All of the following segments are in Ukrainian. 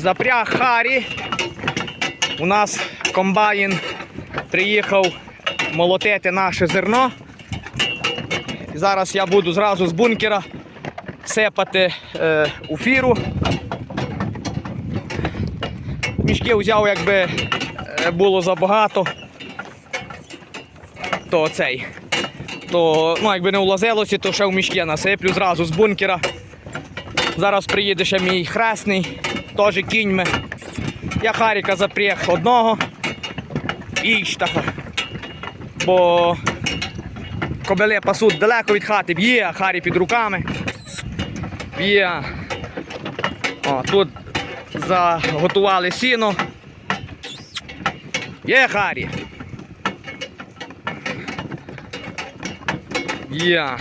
Запряг Харі. У нас комбайн приїхав молотити наше зерно. Зараз я буду зразу з бункера сипати е, у фіру. Мішки взяв, якби е, було забагато, то цей. То, ну, якби не влазилося, то ще в мішки насиплю зразу з бункера. Зараз приїде ще мій хресний, теж кіньми. Я Харіка запряг одного і Іштаха. Бо кобили пасуть далеко від хати, б'є, Харі під руками. Б'є. О, тут заготували сіно. Є Харі. Є.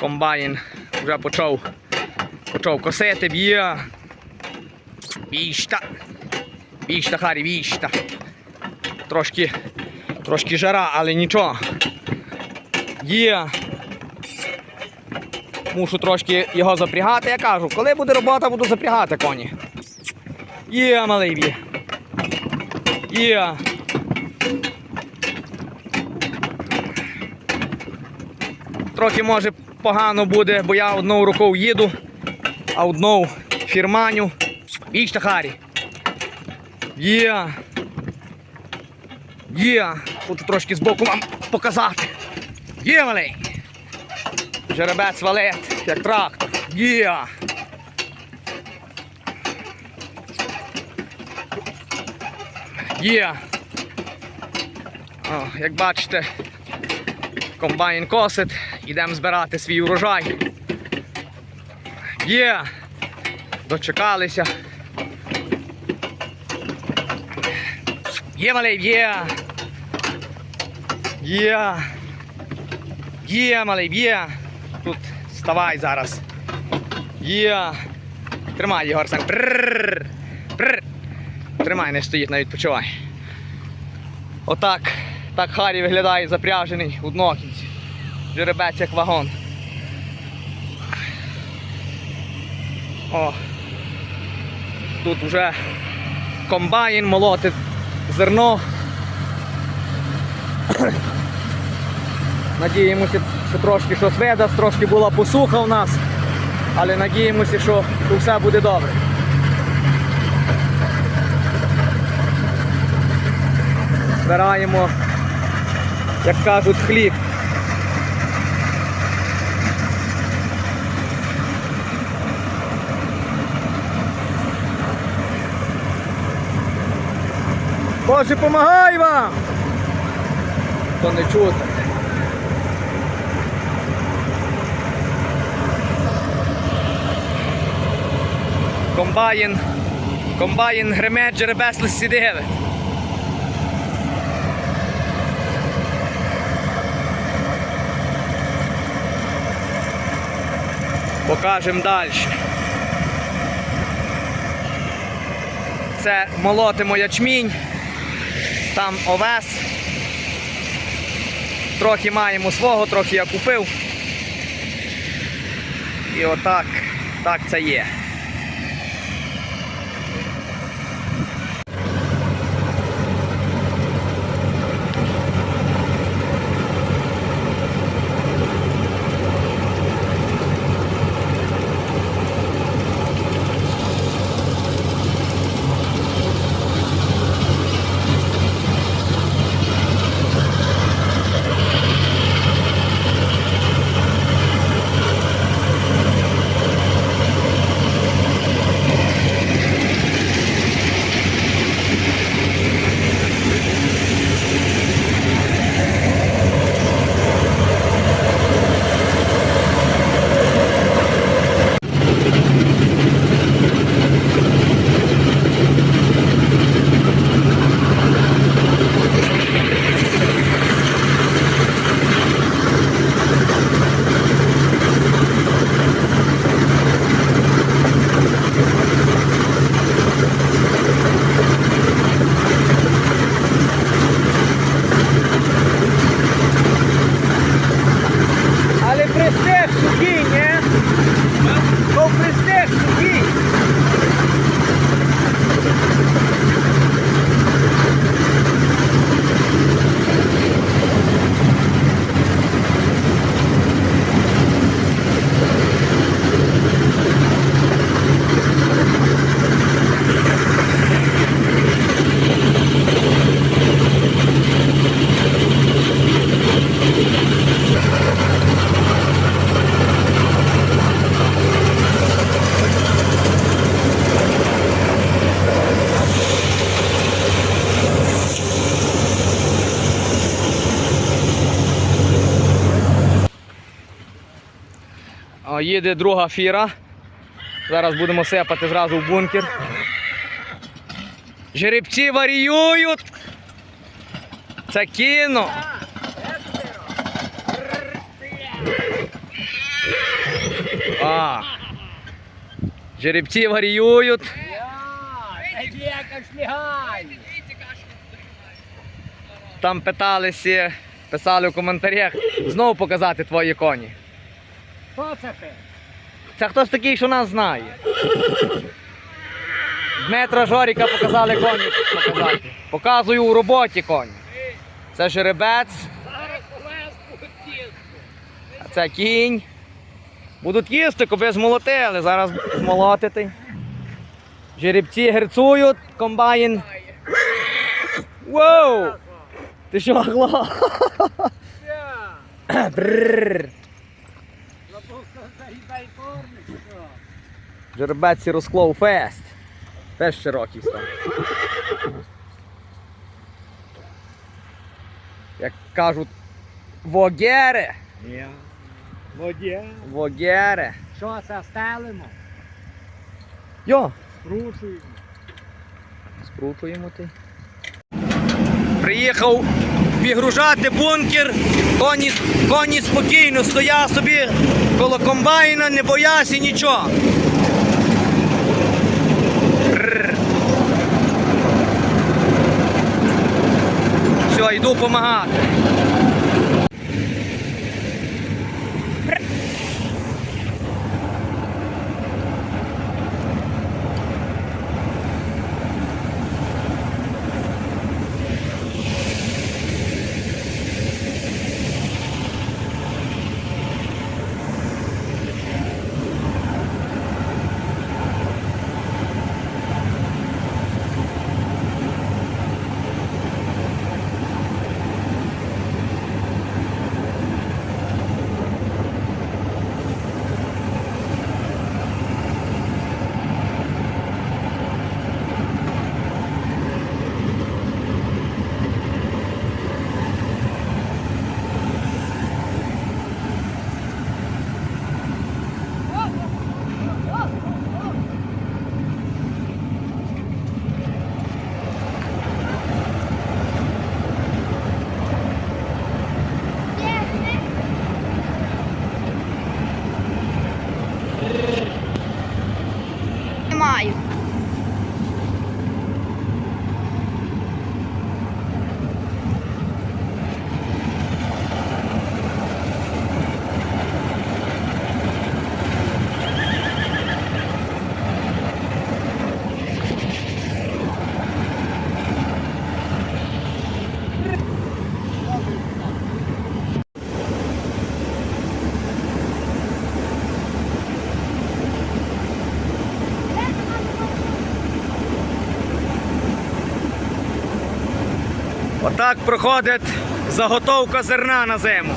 Комбайн вже почав, почав косити, б'є. Віщта. Віщта, Харі, віщта. Трошки, трошки жара, але нічого. Є. Мушу трошки його запрягати, я кажу, коли буде робота, буду запрягати коні. Є, малий б'є. Є. Трохи може погано буде, бо я одною рукою їду, а одною фірманю. Вічта Харі. Є. Є. Хочу трошки збоку вам показати. Є, малий. Жеребець валет, як трактор. Є. Є. О, як бачите, комбайн косить, йдемо збирати свій урожай. Є. Дочекалися. Є, малий, є. Є. Є, малий, є. Тут вставай зараз. Є. Тримай, Єгор сам. Прррр. Прррр. Тримай, не стоїть, навіть почувай. Отак. Так Харі виглядає запряжений у днокінці. Жеребець як вагон. О. Тут вже комбайн молотить зерно. Надіємося, що трошки щось видасть, трошки була посуха в нас, але надіємося, що все буде добре. Збираємо, як кажуть, хліб. Боже, помагай вам! То не чути. Комбайн. Комбайн греме джеребесло сідили. Покажемо далі. Це молотимо ячмінь, там овес. Трохи маємо свого, трохи я купив. І отак, так це є. Їде друга фіра. Зараз будемо сипати зразу в бункер. Жеребці варіюють. Це кіно. А. Жеребці варіюють. Там питалися, писали в коментарях, знову показати твої коні. Хто це ти? Це хтось такий, що нас знає. Дмитра Жоріка показали коні показати. Показую у роботі коні. Це жеребець, а це кінь. Будуть їсти, коби змолотили. Зараз змолотити. Жеребці герцують, комбайн. Воу! Ти що, агло? Жеребець розклов фест. Теж широкий став. Як кажуть, вогери. Воді. Вогери. Що це стелимо? Йо, Рушуємо. скручуємо ти. Приїхав відгружати бункер. Коні, коні спокійно стоять собі коло комбайна, не бояся нічого. Все, йду допомагати. Не маю. Отак проходить заготовка зерна на зиму.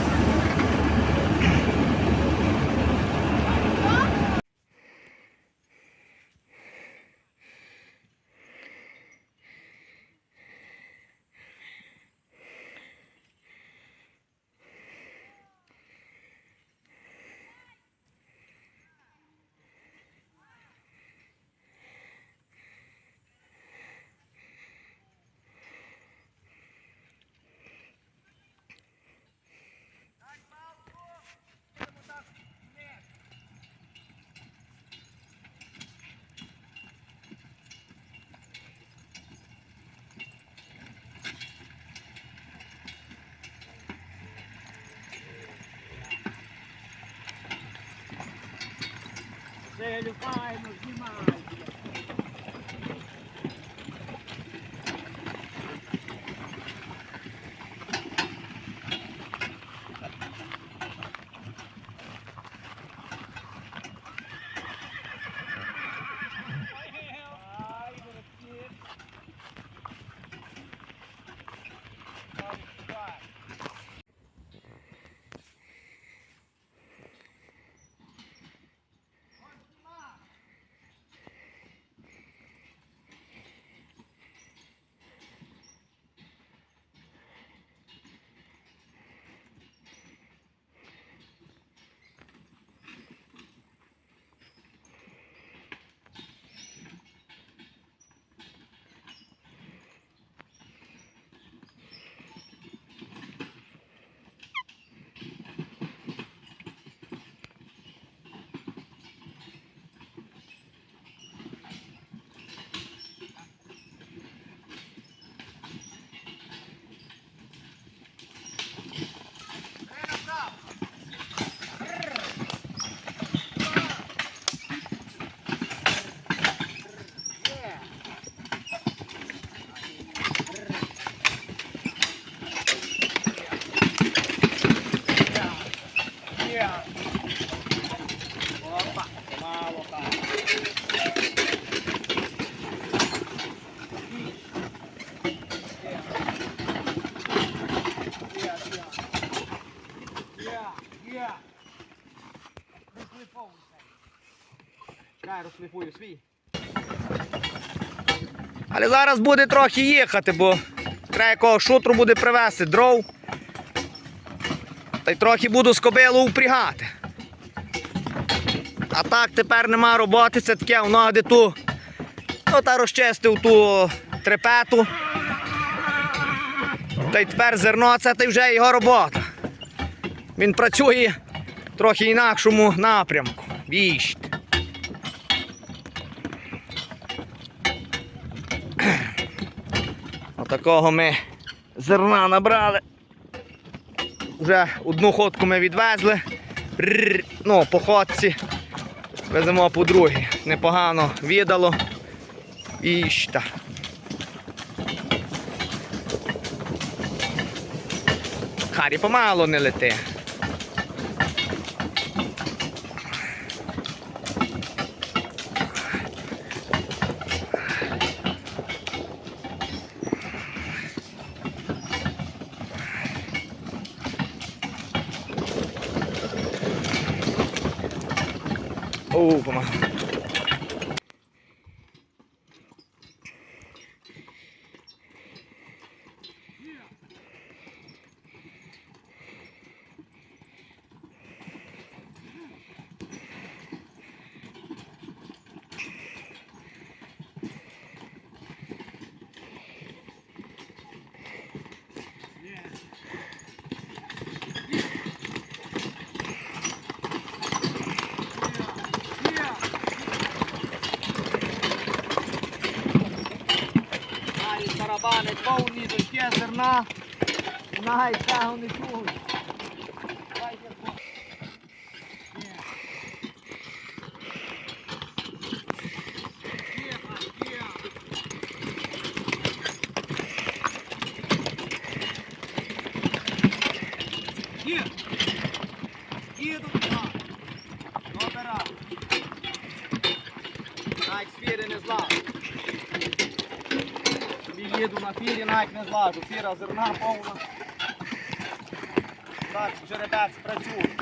Ele vai nos demais. Але зараз буде трохи їхати, бо треба якого шутру буде привезти дров. Та й трохи буду з кобилу впрягати. А так тепер нема роботи, це таке воно де ту. Ну та розчистив ту трепету. Та й тепер зерно це та вже його робота. Він працює трохи інакшому напрямку. Віщ. Отакого ми зерна набрали. Вже одну ходку ми відвезли. Ну, по ходці. Веземо по другій. Непогано віддало. Іщта. Харі помало не лети. Oh, komm mal. Тарабани повні, дощі зерна. Най цього не чують. Добира! Навіть сфіри не злав. Їду на фірі, навіть не злажу. Фіра зерна повна. Так, жеребець працює.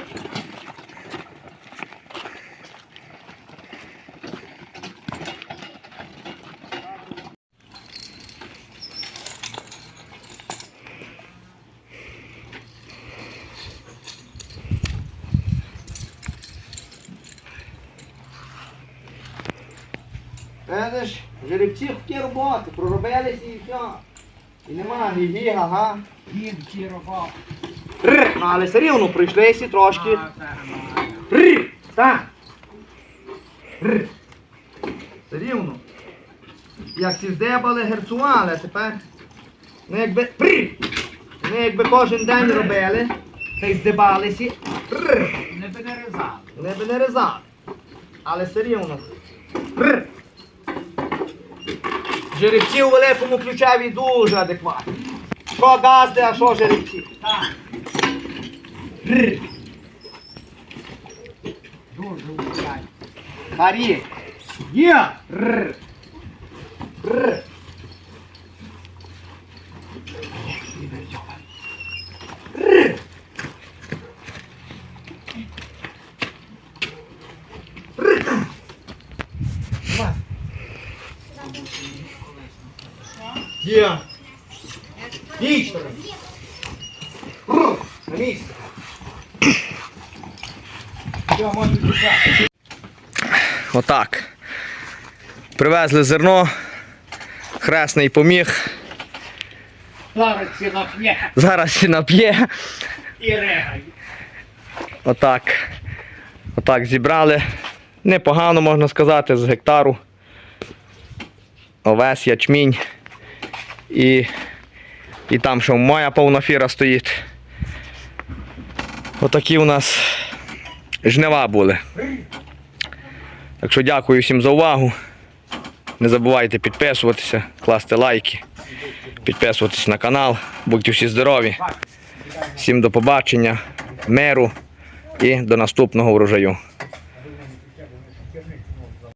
Видиш, жеребці хотіли роботи, проробилися і все. І нема гі ага. Ті роботи. Але все рівно прийшлися трошки. Це. Рр, так. Рр. Все рівно. Як всі здебали, герцували, а тепер. Ну якби. Рр. Ну якби кожен день робили, та й здибалися. Рр. Не би не різали. Не би не резали. Але все рівно. Рр. Жеребці у великому ключеві дуже адекватні. Що газди, а що жеребці? Так, дуже влияє. Харі. Є! Рр. Рр. Рр. Рр. Давай. Є. Вічно. Рр. На писати. Отак. Привезли зерно. Хресний поміг. Зараз ці нап'є Зараз всі нап'є. і регає. Отак. Отак зібрали. Непогано можна сказати, з гектару. Овес, ячмінь. І, і там ще моя повна фіра стоїть. Отакі у нас жнива були. Так що дякую всім за увагу. Не забувайте підписуватися, класти лайки, підписуватися на канал. Будьте всі здорові. Всім до побачення, миру і до наступного врожаю.